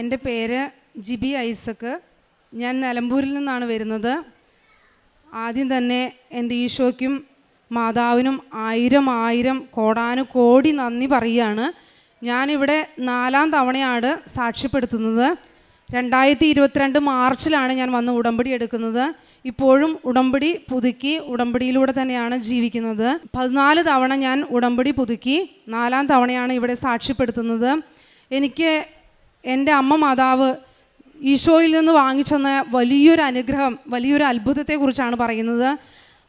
എന്റെ പേര് ജിബി ഐസക്ക് ഞാൻ നിലമ്പൂരിൽ നിന്നാണ് വരുന്നത്. ആദ്യം തന്നെ എന്റെ ഈശോയ്ക്കും മാതാവിനും ആയിരം ആയിരം കോടാനു കോടി നന്ദി പറയുകയാണ്. ഞാനിവിടെ നാലാം തവണയാണ് സാക്ഷ്യപ്പെടുത്തുന്നത്. രണ്ടായിരത്തി ഇരുപത്തിരണ്ട് മാർച്ചിലാണ് ഞാൻ വന്ന് ഉടമ്പടി എടുക്കുന്നത്. ഇപ്പോഴും ഉടമ്പടി പുതുക്കി ഉടമ്പടിയിലൂടെ തന്നെയാണ് ജീവിക്കുന്നത്. പതിനാല് തവണ ഞാൻ ഉടമ്പടി പുതുക്കി നാലാം തവണയാണ് ഇവിടെ സാക്ഷ്യപ്പെടുത്തുന്നത്. എനിക്ക് എന്റെ അമ്മ മാതാവ് ഈശോയിൽ നിന്ന് വാങ്ങിച്ചെന്ന വലിയൊരു അനുഗ്രഹം വലിയൊരു അത്ഭുതത്തെക്കുറിച്ചാണ് പറയുന്നത്.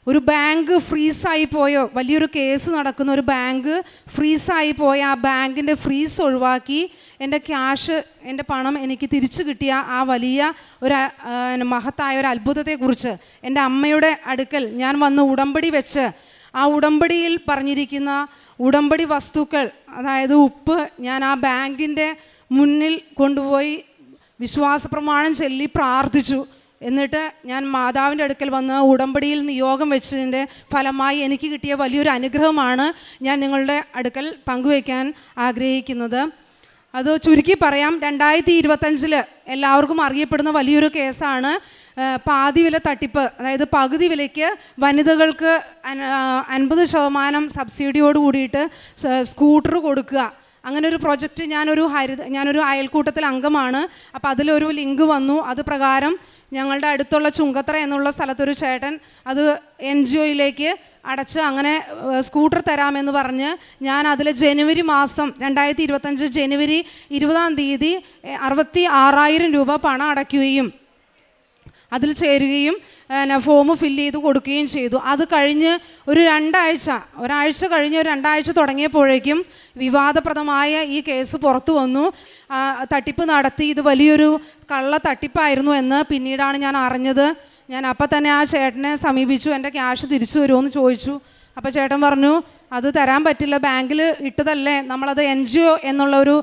ഒരു ബാങ്ക് ഫ്രീസായി പോയോ വലിയൊരു കേസ് നടക്കുന്ന ഒരു ബാങ്ക് ഫ്രീസായി പോയ ആ ബാങ്കിന്റെ ഫ്രീസ് ഒഴിവാക്കി എന്റെ ക്യാഷ് എന്റെ പണം എനിക്ക് തിരിച്ചു കിട്ടിയ ആ വലിയ ഒരു മഹത്തായ ഒരു അത്ഭുതത്തെക്കുറിച്ച് എന്റെ അമ്മയുടെ അടുക്കൽ ഞാൻ വന്ന് ഉടമ്പടി വെച്ച് ആ ഉടമ്പടിയിൽ പറഞ്ഞിരിക്കുന്ന ഉടമ്പടി വസ്തുക്കൾ അതായത് ഉപ്പ് ഞാൻ ആ ബാങ്കിന്റെ മുന്നിൽ കൊണ്ടുപോയി വിശ്വാസ പ്രമാണം ചൊല്ലി പ്രാർത്ഥിച്ചു. എന്നിട്ട് ഞാൻ മാതാവിന്റെ അടുക്കൽ വന്ന് ഉടമ്പടിയിൽ നിയോഗം വെച്ചതിന്റെ ഫലമായി എനിക്ക് കിട്ടിയ വലിയൊരു അനുഗ്രഹമാണ് ഞാൻ നിങ്ങളുടെ അടുക്കൽ പങ്കുവയ്ക്കാൻ ആഗ്രഹിക്കുന്നത്. അത് ചുരുക്കി പറയാം രണ്ടായിരത്തി ഇരുപത്തഞ്ചിൽ എല്ലാവർക്കും അറിയപ്പെടുന്ന വലിയൊരു കേസാണ് പാതി വില തട്ടിപ്പ്. അതായത് പകുതി വിലയ്ക്ക് വനിതകൾക്ക് അൻപത് ശതമാനം സബ്സിഡിയോട് കൂടിയിട്ട് സ്കൂട്ടർ കൊടുക്കുക. അങ്ങനെ ഒരു പ്രൊജക്റ്റ് ഞാനൊരു ഹരിത ഞാനൊരു അയൽക്കൂട്ടത്തിൽ അംഗമാണ്. അപ്പോൾ അതിലൊരു ലിങ്ക് വന്നു. അത് പ്രകാരം ഞങ്ങളുടെ അടുത്തുള്ള ചുങ്കത്ര എന്നുള്ള സ്ഥലത്തൊരു ചേട്ടൻ അത് എൻ ജി ഒയിലേക്ക് അടച്ച് അങ്ങനെ സ്കൂട്ടർ തരാമെന്ന് പറഞ്ഞ് ഞാൻ അതിൽ ജനുവരി മാസം രണ്ടായിരത്തി ഇരുപത്തഞ്ച് ജനുവരി ഇരുപതാം തീയതി അറുപത്തി ആറായിരം രൂപ പണം അടയ്ക്കുകയും അതിൽ ചേരുകയും പിന്നെ ഫോം ഫില്ല് ചെയ്ത് കൊടുക്കുകയും ചെയ്തു. അത് കഴിഞ്ഞ് ഒരു രണ്ടാഴ്ച ഒരാഴ്ച കഴിഞ്ഞ് ഒരു രണ്ടാഴ്ച തുടങ്ങിയപ്പോഴേക്കും വിവാദപ്രദമായ ഈ കേസ് പുറത്തു വന്നു. തട്ടിപ്പ് നടത്തി. ഇത് വലിയൊരു കള്ള തട്ടിപ്പായിരുന്നു എന്ന് പിന്നീടാണ് ഞാൻ അറിഞ്ഞത്. ഞാൻ അപ്പം തന്നെ ആ ചേട്ടനെ സമീപിച്ചു. എന്റെ ക്യാഷ് തിരിച്ചു വരുമോ എന്ന് ചോദിച്ചു. അപ്പോൾ ചേട്ടൻ പറഞ്ഞു അത് തരാൻ പറ്റില്ല. ബാങ്കിൽ ഇട്ടതല്ലേ? നമ്മളത് എൻ ജി ഒ എന്നുള്ള ഒരു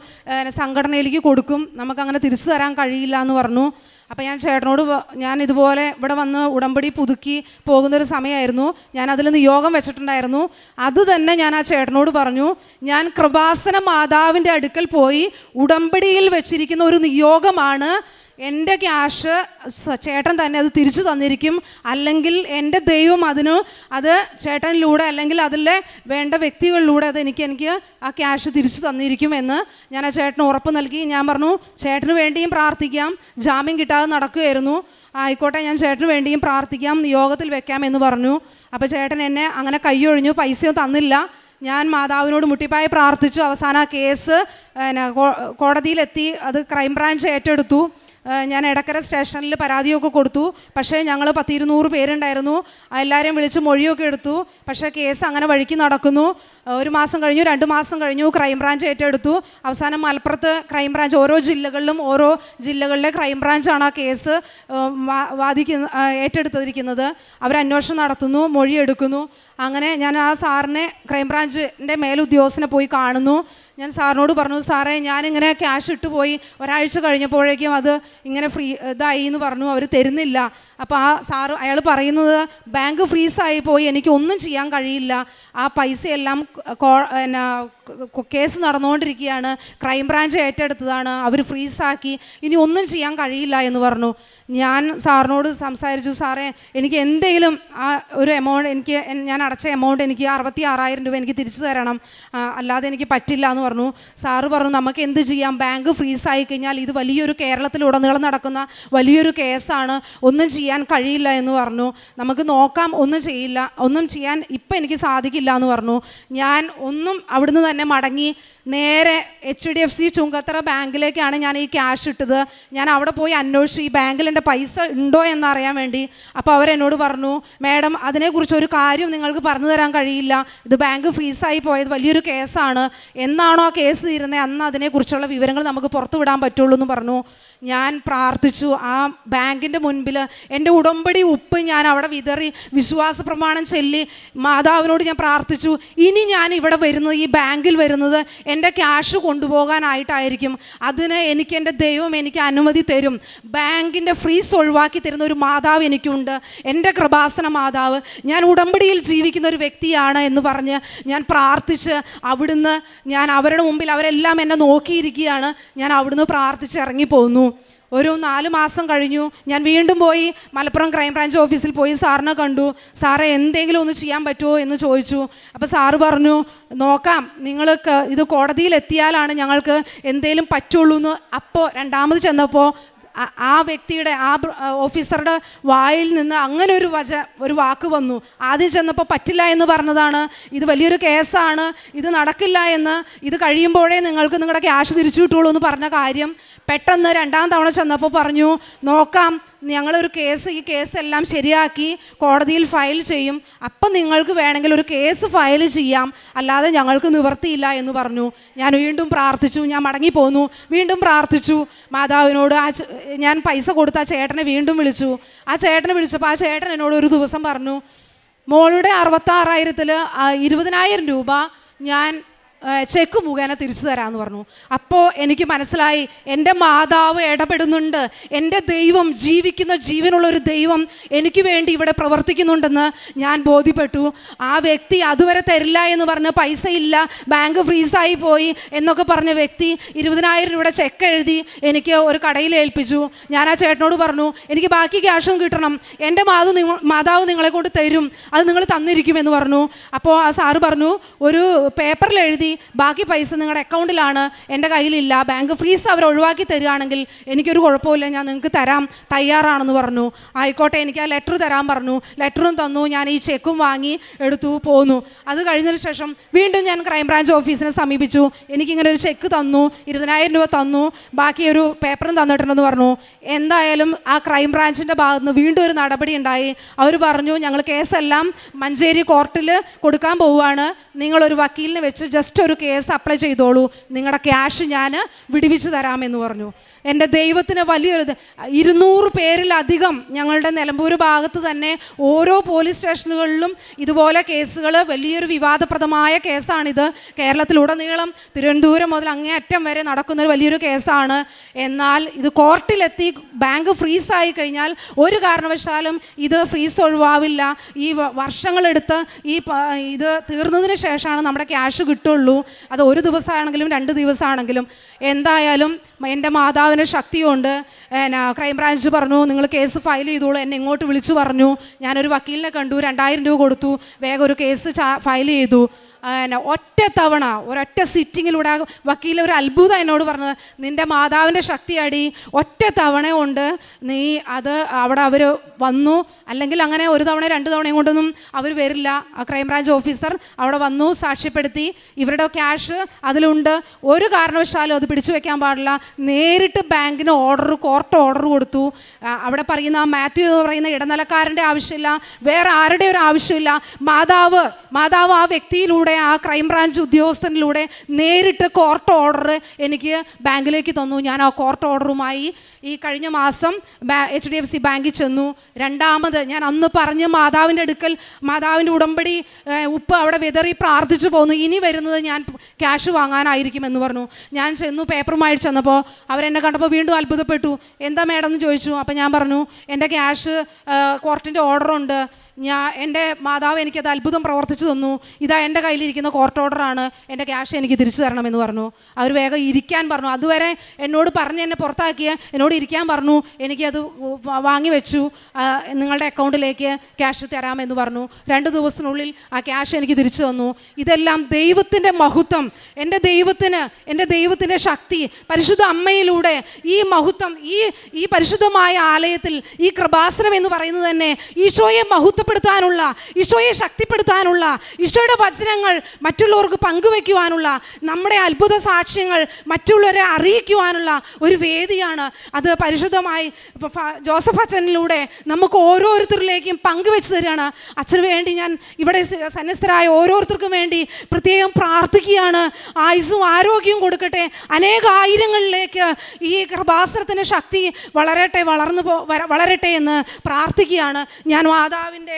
സംഘടനയിലേക്ക് കൊടുക്കും. നമുക്കങ്ങനെ തിരിച്ചു തരാൻ കഴിയില്ല എന്ന് പറഞ്ഞു. അപ്പോൾ ഞാൻ ചേട്ടനോട് ഞാൻ ഇതുപോലെ ഇവിടെ വന്ന് ഉടമ്പടി പുതുക്കി പോകുന്നൊരു സമയമായിരുന്നു ഞാൻ അതിൽ നിയോഗം വെച്ചിട്ടുണ്ടായിരുന്നു. അത് തന്നെ ഞാൻ ആ ചേട്ടനോട് പറഞ്ഞു. ഞാൻ കൃപാസന മാതാവിന്റെ അടുക്കൽ പോയി ഉടമ്പടിയിൽ വെച്ചിരിക്കുന്ന ഒരു നിയോഗമാണ് എന്റെ ക്യാഷ് ചേട്ടൻ തന്നെ അത് തിരിച്ചു തന്നിരിക്കും. അല്ലെങ്കിൽ എന്റെ ദൈവം അതിന് അത് ചേട്ടനിലൂടെ അല്ലെങ്കിൽ അതിലെ വേണ്ട വ്യക്തികളിലൂടെ അത് എനിക്ക് എനിക്ക് ആ ക്യാഷ് തിരിച്ചു തന്നിരിക്കും എന്ന് ഞാൻ ആ ചേട്ടന് ഉറപ്പ് നൽകി. ഞാൻ പറഞ്ഞു ചേട്ടന് വേണ്ടിയും പ്രാർത്ഥിക്കാം. ജാമ്യം കിട്ടാതെ നടക്കുകയായിരുന്നു. ആയിക്കോട്ടെ ഞാൻ ചേട്ടന് വേണ്ടിയും പ്രാർത്ഥിക്കാം. യോഗത്തിൽ വെക്കാം എന്ന് പറഞ്ഞു. അപ്പോൾ ചേട്ടൻ എന്നെ അങ്ങനെ കൈയൊഴിഞ്ഞു. പൈസയും തന്നില്ല. ഞാൻ മാതാവിനോട് മുട്ടിപ്പായി പ്രാർത്ഥിച്ചു. അവസാനം കേസ് പിന്നെ കോ- കോടതിയിലെത്തി. അത് ക്രൈംബ്രാഞ്ച് ഏറ്റെടുത്തു. ഞാൻ ഇടക്കര സ്റ്റേഷനിൽ പരാതിയൊക്കെ കൊടുത്തു. പക്ഷേ ഞങ്ങൾ പത്തിരുന്നൂറ് പേരുണ്ടായിരുന്നു. എല്ലാവരെയും വിളിച്ച് മൊഴിയൊക്കെ എടുത്തു. പക്ഷേ കേസ് അങ്ങനെ വഴിക്ക് നടക്കുന്നു. ഒരു മാസം കഴിഞ്ഞു രണ്ട് മാസം കഴിഞ്ഞു ക്രൈംബ്രാഞ്ച് ഏറ്റെടുത്തു. അവസാനം മലപ്പുറത്ത് ക്രൈംബ്രാഞ്ച് ഓരോ ജില്ലകളിലും ഓരോ ജില്ലകളിലെ ക്രൈംബ്രാഞ്ചാണ് ആ കേസ് വാദിക്കുന്ന ഏറ്റെടുത്തിരിക്കുന്നത്. അവർ അന്വേഷണം നടത്തുന്നു മൊഴിയെടുക്കുന്നു. അങ്ങനെ ഞാൻ ആ സാറിനെ ക്രൈംബ്രാഞ്ചിന്റെ മേലുദ്യോഗസ്ഥനെ പോയി കാണുന്നു. ഞാൻ സാറിനോട് പറഞ്ഞു സാറേ ഞാനിങ്ങനെ ക്യാഷ് ഇട്ട് പോയി ഒരാഴ്ച കഴിഞ്ഞപ്പോഴേക്കും അത് ഇങ്ങനെ ഫ്രീ ഇതായി എന്ന് പറഞ്ഞു അവർ തരുന്നില്ല. അപ്പോൾ ആ സാറ് അയാൾ പറയുന്നത് ബാങ്ക് ഫ്രീസായി പോയി എനിക്ക് ഒന്നും ചെയ്യാൻ കഴിയില്ല. ആ പൈസയെല്ലാം എന്നാ കേസ് നടന്നുകൊണ്ടിരിക്കുകയാണ് ക്രൈംബ്രാഞ്ച് ഏറ്റെടുത്തതാണ്. അവർ ഫ്രീസാക്കി ഇനി ഒന്നും ചെയ്യാൻ കഴിയില്ല എന്ന് പറഞ്ഞു. ഞാൻ സാറിനോട് സംസാരിച്ചു സാറേ എനിക്ക് എന്തെങ്കിലും ആ ഒരു എമൗണ്ട് എനിക്ക് ഞാൻ അടച്ച എമൗണ്ട് എനിക്ക് അറുപത്തി ആറായിരം രൂപ എനിക്ക് തിരിച്ചു തരണം. അല്ലാതെ എനിക്ക് പറ്റില്ല എന്ന് പറഞ്ഞു. സാറ് പറഞ്ഞു നമുക്ക് എന്ത് ചെയ്യാം? ബാങ്ക് ഫ്രീസ് ആയി കഴിഞ്ഞാൽ ഇത് വലിയൊരു കേരളത്തിലുടനീളം നടക്കുന്ന വലിയൊരു കേസാണ്. ഒന്നും ചെയ്യാൻ കഴിയില്ല എന്ന് പറഞ്ഞു. നമുക്ക് നോക്കാം ഒന്നും ചെയ്യില്ല. ഒന്നും ചെയ്യാൻ ഇപ്പം എനിക്ക് സാധിക്കില്ല എന്ന് പറഞ്ഞു. ഞാൻ ഒന്നും അവിടുന്ന് തന്നെ മടങ്ങി നേരെ H D F C Chungathara ബാങ്കിലേക്കാണ് ഞാൻ ഈ ക്യാഷ് ഇട്ടത്. ഞാൻ അവിടെ പോയി അന്വേഷിച്ചു ഈ ബാങ്കിൽ എന്റെ പൈസ ഉണ്ടോ എന്നറിയാൻ വേണ്ടി. അപ്പോൾ അവരെന്നോട് പറഞ്ഞു മാഡം അതിനെക്കുറിച്ച് ഒരു കാര്യം നിങ്ങൾക്ക് പറഞ്ഞു തരാൻ കഴിയില്ല. ഇത് ബാങ്ക് ഫ്രീസായി പോയത് വലിയൊരു കേസാണ് എന്നാണോ ആ കേസ് തീരുന്നത്? അന്ന് അതിനെക്കുറിച്ചുള്ള വിവരങ്ങൾ നമുക്ക് പുറത്തു വിടാൻ പറ്റുള്ളൂ എന്ന് പറഞ്ഞു. ഞാൻ പ്രാർത്ഥിച്ചു. ആ ബാങ്കിന്റെ മുൻപിൽ എന്റെ ഉടമ്പടി ഉപ്പ് ഞാൻ അവിടെ വിതറി വിശ്വാസ പ്രമാണം ചൊല്ലി മാതാവിനോട് ഞാൻ പ്രാർത്ഥിച്ചു. ഇനി ഞാൻ ഇവിടെ വരുന്നത് ഈ ബാങ്കിൽ വരുന്നത് എന്റെ ക്യാഷ് കൊണ്ടുപോകാനായിട്ടായിരിക്കും. അതിന് എനിക്ക് എന്റെ ദൈവം എനിക്ക് അനുമതി തരും. ബാങ്കിന്റെ ഫ്രീസ് ഒഴിവാക്കി തരുന്ന ഒരു മാതാവ് എനിക്കുണ്ട്. എന്റെ കൃപാസന മാതാവ് ഞാൻ ഉടമ്പടിയിൽ ജീവിക്കുന്ന ഒരു വ്യക്തിയാണ് എന്ന് പറഞ്ഞ് ഞാൻ പ്രാർത്ഥിച്ച് അവിടുന്ന് ഞാൻ അവരുടെ മുമ്പിൽ അവരെല്ലാം എന്നെ നോക്കിയിരിക്കുകയാണ്. ഞാൻ അവിടുന്ന് പ്രാർത്ഥിച്ച് ഇറങ്ങിപ്പോന്നു. ഒരു നാല് മാസം കഴിഞ്ഞു. ഞാൻ വീണ്ടും പോയി മലപ്പുറം ക്രൈംബ്രാഞ്ച് ഓഫീസിൽ പോയി സാറിനെ കണ്ടു. സാറെ എന്തെങ്കിലും ഒന്ന് ചെയ്യാൻ പറ്റുമോ എന്ന് ചോദിച്ചു. അപ്പോൾ സാറ് പറഞ്ഞു നോക്കാം നിങ്ങൾക്ക് ഇത് കോടതിയിൽ എത്തിയാലാണ് ഞങ്ങൾക്ക് എന്തേലും പറ്റുള്ളൂ എന്ന് അപ്പോൾ രണ്ടാമത് ചെന്നപ്പോൾ ആ- വ്യക്തിയുടെ ആ ഓഫീസറുടെ വായിൽ നിന്ന് അങ്ങനെ ഒരു വച ഒരു വാക്ക് വന്നു. ആദ്യം ചെന്നപ്പോൾ പറ്റില്ല എന്ന് പറഞ്ഞതാണ്. ഇത് വലിയൊരു കേസാണ്. ഇത് നടക്കില്ല എന്ന്. ഇത് കഴിയുമ്പോഴേ നിങ്ങൾക്ക് നിങ്ങളുടെ ക്യാഷ് തിരിച്ചു കിട്ടുള്ളൂ എന്ന് പറഞ്ഞ കാര്യം പെട്ടെന്ന് രണ്ടാം തവണ ചെന്നപ്പോൾ പറഞ്ഞു നോക്കാം ഞങ്ങളൊരു കേസ് ഈ കേസ് എല്ലാം ശരിയാക്കി കോടതിയിൽ ഫയൽ ചെയ്യും. അപ്പം നിങ്ങൾക്ക് വേണമെങ്കിൽ ഒരു കേസ് ഫയൽ ചെയ്യാം. അല്ലാതെ ഞങ്ങൾക്ക് നിവർത്തിയില്ല എന്ന് പറഞ്ഞു. ഞാൻ വീണ്ടും പ്രാർത്ഥിച്ചു. ഞാൻ മടങ്ങിപ്പോന്നു. വീണ്ടും പ്രാർത്ഥിച്ചു. മാതാവിനോട് ആ ഞാൻ പൈസ കൊടുത്ത ആ ചേട്ടനെ വീണ്ടും വിളിച്ചു. ആ ചേട്ടനെ വിളിച്ചപ്പോൾ ആ ചേട്ടൻ എന്നോട് ഒരു ദിവസം പറഞ്ഞു മോളുടെ അറുപത്താറായിരത്തിൽ ഇരുപതിനായിരം രൂപ ഞാൻ ചെക്ക് മുഖേന തിരിച്ചു തരാമെന്ന് പറഞ്ഞു. അപ്പോൾ എനിക്ക് മനസ്സിലായി എന്റെ മാതാവ് ഇടപെടുന്നുണ്ട്. എന്റെ ദൈവം ജീവിക്കുന്ന ജീവനുള്ള ഒരു ദൈവം എനിക്ക് വേണ്ടി ഇവിടെ പ്രവർത്തിക്കുന്നുണ്ടെന്ന് ഞാൻ ബോധ്യപ്പെട്ടു. ആ വ്യക്തി അതുവരെ തരില്ല എന്ന് പറഞ്ഞ് പൈസ ഇല്ല ബാങ്ക് ഫ്രീസായി പോയി എന്നൊക്കെ പറഞ്ഞ വ്യക്തി ഇരുപതിനായിരം രൂപയുടെ ചെക്ക് എഴുതി എനിക്ക് ഒരു കടയിൽ ഏൽപ്പിച്ചു. ഞാൻ ആ ചേട്ടനോട് പറഞ്ഞു എനിക്ക് ബാക്കി ക്യാഷും കിട്ടണം. എന്റെ മാതാവ് നിങ്ങൾ മാതാവ് നിങ്ങളെ കൊണ്ട് തരും. അത് നിങ്ങൾ തന്നിരിക്കുമെന്ന് പറഞ്ഞു. അപ്പോൾ ആ സാറ് പറഞ്ഞു ഒരു പേപ്പറിൽ എഴുതി ബാക്കി പൈസ നിങ്ങളുടെ അക്കൗണ്ടിലാണ് എന്റെ കയ്യിലില്ല ബാങ്ക് ഫ്രീസ് അവർ ഒഴിവാക്കി തരികയാണെങ്കിൽ എനിക്കൊരു കുഴപ്പമില്ല ഞാൻ നിങ്ങൾക്ക് തരാം തയ്യാറാണെന്ന് പറഞ്ഞു. ആയിക്കോട്ടെ എനിക്ക് ആ ലെറ്റർ തരാൻ പറഞ്ഞു. ലെറ്ററും തന്നു ഞാൻ ഈ ചെക്കും വാങ്ങി എടുത്തു പോന്നു. അത് കഴിഞ്ഞതിന് ശേഷം വീണ്ടും ഞാൻ ക്രൈംബ്രാഞ്ച് ഓഫീസിനെ സമീപിച്ചു. എനിക്കിങ്ങനെ ഒരു ചെക്ക് തന്നു ഇരുപതിനായിരം രൂപ തന്നു ബാക്കി ഒരു പേപ്പറും തന്നിട്ടുണ്ടെന്ന് പറഞ്ഞു. എന്തായാലും ആ ക്രൈംബ്രാഞ്ചിന്റെ ഭാഗത്ത് നിന്ന് വീണ്ടും ഒരു നടപടി ഉണ്ടായി. അവർ പറഞ്ഞു ഞങ്ങൾ കേസെല്ലാം മഞ്ചേരി കോർട്ടിൽ കൊടുക്കാൻ പോവുകയാണ്. നിങ്ങളൊരു വക്കീലിനെ വെച്ച് ജസ്റ്റ് ഒരു കേസ് അപ്ലൈ ചെയ്തോളൂ. നിങ്ങളുടെ ക്യാഷ് ഞാൻ വിടുവിച്ചു തരാമെന്ന് പറഞ്ഞു. എന്റെ ദൈവത്തിന് വലിയൊരു ഇരുന്നൂറ് പേരിലധികം ഞങ്ങളുടെ നിലമ്പൂർ ഭാഗത്ത് തന്നെ ഓരോ പോലീസ് സ്റ്റേഷനുകളിലും ഇതുപോലെ കേസുകൾ വലിയൊരു വിവാദപ്രദമായ കേസാണിത്. കേരളത്തിലുടനീളം തിരുവനന്തപുരം മുതൽ അങ്ങേയറ്റം വരെ നടക്കുന്ന ഒരു വലിയൊരു കേസാണ്. എന്നാൽ ഇത് കോർട്ടിലെത്തി ബാങ്ക് ഫ്രീസായി കഴിഞ്ഞാൽ ഒരു കാരണവശാലും ഇത് ഫ്രീസ് ഒഴിവാവില്ല. ഈ വർഷങ്ങളെടുത്ത് ഈ ഇത് തീർന്നതിന് ശേഷമാണ് നമ്മുടെ ക്യാഷ് കിട്ടുള്ളൂ. അത് ഒരു ദിവസമാണെങ്കിലും രണ്ട് ദിവസമാണെങ്കിലും. എന്തായാലും എന്റെ മാതാവിന് ശക്തിയുണ്ട്. എന്നാ ക്രൈംബ്രാഞ്ച് പറഞ്ഞു നിങ്ങൾ കേസ് ഫയൽ ചെയ്തോളൂ. എന്നെ ഇങ്ങോട്ട് വിളിച്ചു പറഞ്ഞു. ഞാനൊരു വക്കീലിനെ കണ്ടു രണ്ടായിരം രൂപ കൊടുത്തു. വേഗം ഒരു കേസ് ഫയൽ ചെയ്തു. ഒറ്റ തവണ ഒരൊറ്റ സിറ്റിങ്ങിലൂടെ വക്കീൽ ഒരു അത്ഭുതം എന്നോട് പറഞ്ഞത് നിന്റെ മാതാവിന്റെ ശക്തിയടി ഒറ്റ തവണ കൊണ്ട് നീ അത് അവിടെ അവർ വന്നു അല്ലെങ്കിൽ അങ്ങനെ ഒരു തവണ രണ്ട് തവണയും കൊണ്ടൊന്നും അവർ വരില്ല. ക്രൈംബ്രാഞ്ച് ഓഫീസർ അവിടെ വന്നു സാക്ഷ്യപ്പെടുത്തി ഇവരുടെ ക്യാഷ് അതിലുണ്ട്. ഒരു കാരണവശാലും അത് പിടിച്ചു വെക്കാൻ പാടില്ല. നേരിട്ട് ബാങ്കിന് ഓർഡർ കോർട്ട് ഓർഡർ കൊടുത്തു. അവിടെ പറയുന്ന മാത്യു എന്ന് പറയുന്ന ഇടനിലക്കാരന്റെ ആവശ്യമില്ല വേറെ ആരുടെ ഒരു ആവശ്യമില്ല. മാതാവ് മാതാവ് ആ വ്യക്തിയിലൂടെ ആ ക്രൈംബ്രാഞ്ച് ഉദ്യോഗസ്ഥനിലൂടെ നേരിട്ട് കോർട്ട് ഓർഡർ എനിക്ക് ബാങ്കിലേക്ക് തന്നു. ഞാൻ ആ കോർട്ട് ഓർഡറുമായി ഈ കഴിഞ്ഞ മാസം എച്ച് ഡി എഫ് സി ബാങ്കിൽ ചെന്നു. രണ്ടാമത് ഞാൻ അന്ന് പറഞ്ഞ് മാതാവിന്റെ അടുക്കൽ മാതാവിന്റെ ഉടമ്പടി ഉപ്പ് അവിടെ വിതറി പ്രാർത്ഥിച്ചു പോന്നു. ഇനി വരുന്നത് ഞാൻ ക്യാഷ് വാങ്ങാനായിരിക്കും എന്ന് പറഞ്ഞു. ഞാൻ ചെന്നു പേപ്പറുമായി ചെന്നപ്പോൾ അവരെന്നെ കണ്ടപ്പോൾ വീണ്ടും അത്ഭുതപ്പെട്ടു. എന്താ മേഡം എന്ന് ചോദിച്ചു. അപ്പോൾ ഞാൻ പറഞ്ഞു എന്റെ ക്യാഷ് കോർട്ടിന്റെ ഓർഡറുണ്ട് ഞാൻ എന്റെ മാതാവ് എനിക്കത് അത്ഭുതം പ്രവർത്തിച്ചു തന്നു. ഇതാ എന്റെ കയ്യിലിരിക്കുന്ന കോർട്ട് ഓർഡറാണ് എന്റെ ക്യാഷ് എനിക്ക് തിരിച്ചു തരണമെന്ന് പറഞ്ഞു. അവർ വേഗം ഇരിക്കാൻ പറഞ്ഞു. അതുവരെ എന്നോട് പറഞ്ഞ് എന്നെ പുറത്താക്കിയ എന്നോട് ഇരിക്കാൻ പറഞ്ഞു. എനിക്കത് വാങ്ങി വെച്ചു. നിങ്ങളുടെ അക്കൗണ്ടിലേക്ക് ക്യാഷ് തരാമെന്ന് പറഞ്ഞു. രണ്ട് ദിവസത്തിനുള്ളിൽ ആ ക്യാഷ് എനിക്ക് തിരിച്ചു തന്നു. ഇതെല്ലാം ദൈവത്തിന്റെ മഹത്വം. എന്റെ ദൈവത്തിന് എന്റെ ദൈവത്തിന്റെ ശക്തി പരിശുദ്ധ അമ്മയിലൂടെ ഈ മഹത്വം ഈ ഈ പരിശുദ്ധമായ ആലയത്തിൽ ഈ കൃപാസനം എന്ന് പറയുന്നത് തന്നെ ഈശോയെ മഹത്വപ്പെടുത്താനുള്ള ഈശോയെ ശക്തിപ്പെടുത്താനുള്ള ഈശോയുടെ വചനങ്ങൾ മറ്റുള്ളവർക്ക് പങ്കുവെക്കുവാനുള്ള നമ്മുടെ അത്ഭുത സാക്ഷ്യങ്ങൾ മറ്റുള്ളവരെ അറിയിക്കുവാനുള്ള ഒരു വേദിയാണ്. അത് പരിശുദ്ധമായി ജോസഫ് അച്ഛനിലൂടെ നമുക്ക് ഓരോരുത്തരിലേക്കും പങ്കുവെച്ച് തരികയാണ്. അച്ഛന് വേണ്ടി ഞാൻ ഇവിടെ സ- സന്യസ്തരായ ഓരോരുത്തർക്കും വേണ്ടി പ്രത്യേകം പ്രാർത്ഥിക്കുകയാണ്. ആയുസ്സും ആരോഗ്യവും കൊടുക്കട്ടെ. അനേകായിരങ്ങളിലേക്ക് ഈ കൃപാസനത്തിന്റെ ശക്തി വളരട്ടെ വളർന്നു പോ വളരട്ടെ എന്ന് പ്രാർത്ഥിക്കുകയാണ്. ഞാൻ മാതാവിന്റെ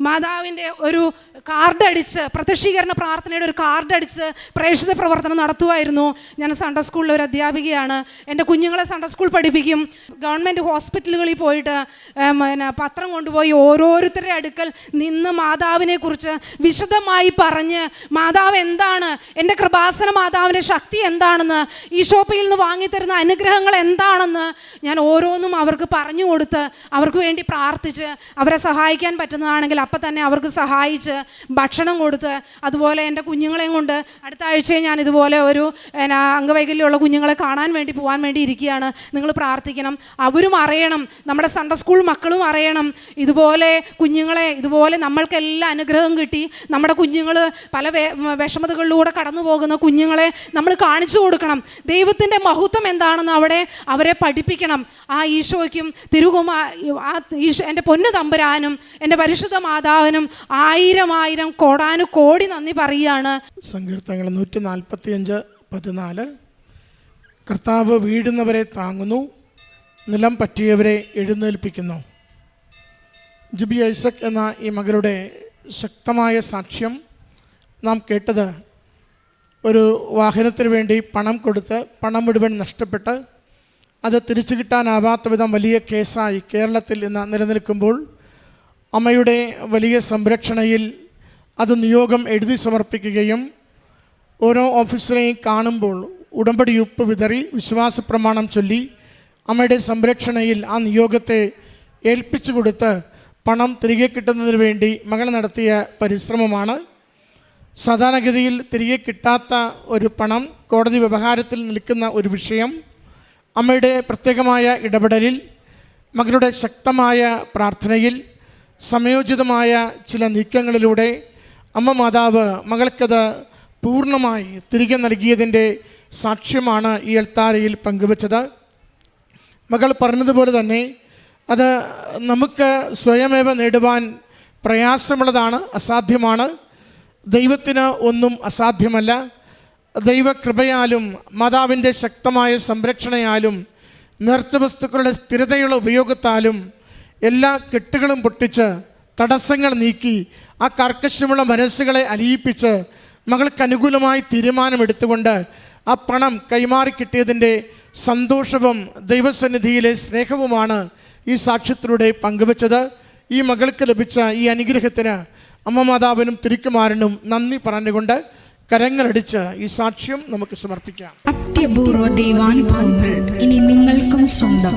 മാതാവിന്റെ ഒരു കാർഡ് അടിച്ച് പ്രത്യക്ഷീകരണ പ്രാർത്ഥനയുടെ ഒരു കാർഡ് അടിച്ച് പ്രേക്ഷിത പ്രവർത്തനം നടത്തുമായിരുന്നു ഞാൻ സൺഡേ സ്കൂളിലെ ഒരു അധ്യാപികയാണ്. എന്റെ കുഞ്ഞുങ്ങളെ സൺഡേ സ്കൂൾ പഠിപ്പിക്കും. ഗവൺമെന്റ് ഹോസ്പിറ്റലുകളിൽ പോയിട്ട് പിന്നെ പത്രം കൊണ്ടുപോയി ഓരോരുത്തരുടെ അടുക്കൽ നിന്ന് മാതാവിനെക്കുറിച്ച് വിശദമായി പറഞ്ഞ് മാതാവ് എന്താണ്? എന്റെ കൃപാസന മാതാവിന്റെ ശക്തി എന്താണെന്ന്? ഈ ഷോപ്പിൽ നിന്ന് വാങ്ങിത്തരുന്ന അനുഗ്രഹങ്ങൾ എന്താണെന്ന്? ഞാൻ ഓരോന്നും അവർക്ക് പറഞ്ഞു കൊടുത്ത് അവർക്ക് വേണ്ടി പ്രാർത്ഥിച്ച് അവരെ സഹായിക്കാൻ പറ്റുന്നതാണെങ്കിൽ അപ്പം തന്നെ അവർക്ക് സഹായിച്ച് ഭക്ഷണം കൊടുത്ത് അതുപോലെ എന്റെ കുഞ്ഞുങ്ങളെയും കൊണ്ട് അടുത്ത ആഴ്ചയെ ഞാൻ ഇതുപോലെ ഒരു എന്നാ, അംഗവൈകല്യമുള്ള കുഞ്ഞുങ്ങളെ കാണാൻ വേണ്ടി പോകാൻ വേണ്ടി ഇരിക്കുകയാണ്. നിങ്ങൾ പ്രാർത്ഥിക്കണം. അവരും അറിയണം. നമ്മുടെ സൺഡേ സ്കൂൾ മക്കളും അറിയണം. ഇതുപോലെ കുഞ്ഞുങ്ങളെ ഇതുപോലെ നമ്മൾക്കെല്ലാം അനുഗ്രഹം കിട്ടി. നമ്മുടെ കുഞ്ഞുങ്ങൾ പല വിഷമതകളിലൂടെ കടന്നു പോകുന്ന കുഞ്ഞുങ്ങളെ നമ്മൾ കാണിച്ചു കൊടുക്കണം. ദൈവത്തിന്റെ മഹത്വം എന്താണെന്ന് അവിടെ അവരെ പഠിപ്പിക്കണം. ആ ഈശോയ്ക്കും തിരുകുമാ ആ ഈശോ എന്റെ പൊന്നു തമ്പുരാനും എന്റെ പരിശുദ്ധ മാതാവിനും ആയിരം ആയിരം കോടാനു കോടി നന്ദി പറയുകയാണ്. സങ്കീർത്തനങ്ങൾ നൂറ്റി നാൽപ്പത്തി അഞ്ച് പതിനാല്. കർത്താവ് വീഴുന്നവരെ താങ്ങുന്നു നിലം പറ്റിയവരെ എഴുന്നേൽപ്പിക്കുന്നു. ജിബി ഐസക് എന്ന ഈ മകളുടെ ശക്തമായ സാക്ഷ്യം നാം കേട്ടത് ഒരു വാഹനത്തിന് വേണ്ടി പണം കൊടുത്ത് പണം മുഴുവൻ നഷ്ടപ്പെട്ട് അത് തിരിച്ചു കിട്ടാനാവാത്ത വിധം വലിയ കേസായി കേരളത്തിൽ ഇന്ന് നിലനിൽക്കുമ്പോൾ അമ്മയുടെ വലിയ സംരക്ഷണയിൽ അത് നിയോഗം എഴുതി സമർപ്പിക്കുകയും ഓരോ ഓഫീസറെയും കാണുമ്പോൾ ഉടമ്പടി ഉപ്പ് വിതറി വിശ്വാസ പ്രമാണം ചൊല്ലി അമ്മയുടെ സംരക്ഷണയിൽ ആ നിയോഗത്തെ ഏൽപ്പിച്ചു കൊടുത്ത് പണം തിരികെ കിട്ടുന്നതിന് വേണ്ടി മകൾ നടത്തിയ പരിശ്രമമാണ്. സാധാരണഗതിയിൽ തിരികെ കിട്ടാത്ത ഒരു പണം കോടതി വ്യവഹാരത്തിൽ നിൽക്കുന്ന ഒരു വിഷയം. അമ്മയുടെ പ്രത്യേകമായ ഇടപെടലിൽ മകളുടെ ശക്തമായ പ്രാർത്ഥനയിൽ സമയോചിതമായ ചില നീക്കങ്ങളിലൂടെ അമ്മ മാതാവ് മകൾക്കത് പൂർണമായി തിരികെ നൽകിയതിന്റെ സാക്ഷ്യമാണ് ഈ എൽത്താരയിൽ പങ്കുവച്ചത്. മകൾ പറഞ്ഞതുപോലെ തന്നെ അത് നമുക്ക് സ്വയമേവ നേടുവാൻ പ്രയാസമുള്ളതാണ് അസാധ്യമാണ്. ദൈവത്തിന് ഒന്നും അസാധ്യമല്ല. ദൈവകൃപയാലും മാതാവിന്റെ ശക്തമായ സംരക്ഷണയാലും നേർച്ച വസ്തുക്കളുടെ സ്ഥിരതയുള്ള ഉപയോഗത്താലും എല്ലാ കെട്ടുകളും പൊട്ടിച്ച് തടസ്സങ്ങൾ നീക്കി ആ കർക്കശമുള്ള മനസ്സുകളെ അലിയിപ്പിച്ച് മകൾക്ക് അനുകൂലമായി തീരുമാനമെടുത്തുകൊണ്ട് ആ പണം കൈമാറി കിട്ടിയതിന്റെ സന്തോഷവും ദൈവസന്നിധിയിലെ സ്നേഹവുമാണ് ഈ സാക്ഷ്യത്തിലൂടെ പങ്കുവച്ചത്. ഈ മകൾക്ക് ലഭിച്ച ഈ അനുഗ്രഹത്തിന് അമ്മമാതാവിനും തിരുക്കുമാരനും നന്ദി പറഞ്ഞുകൊണ്ട് കരങ്ങളടിച്ച് ഈ സാക്ഷ്യം നമുക്ക് സമർപ്പിക്കാം. അത്യപൂർവ ദൈവാനുഭവങ്ങൾ ഇനി നിങ്ങൾക്കും സ്വന്തം.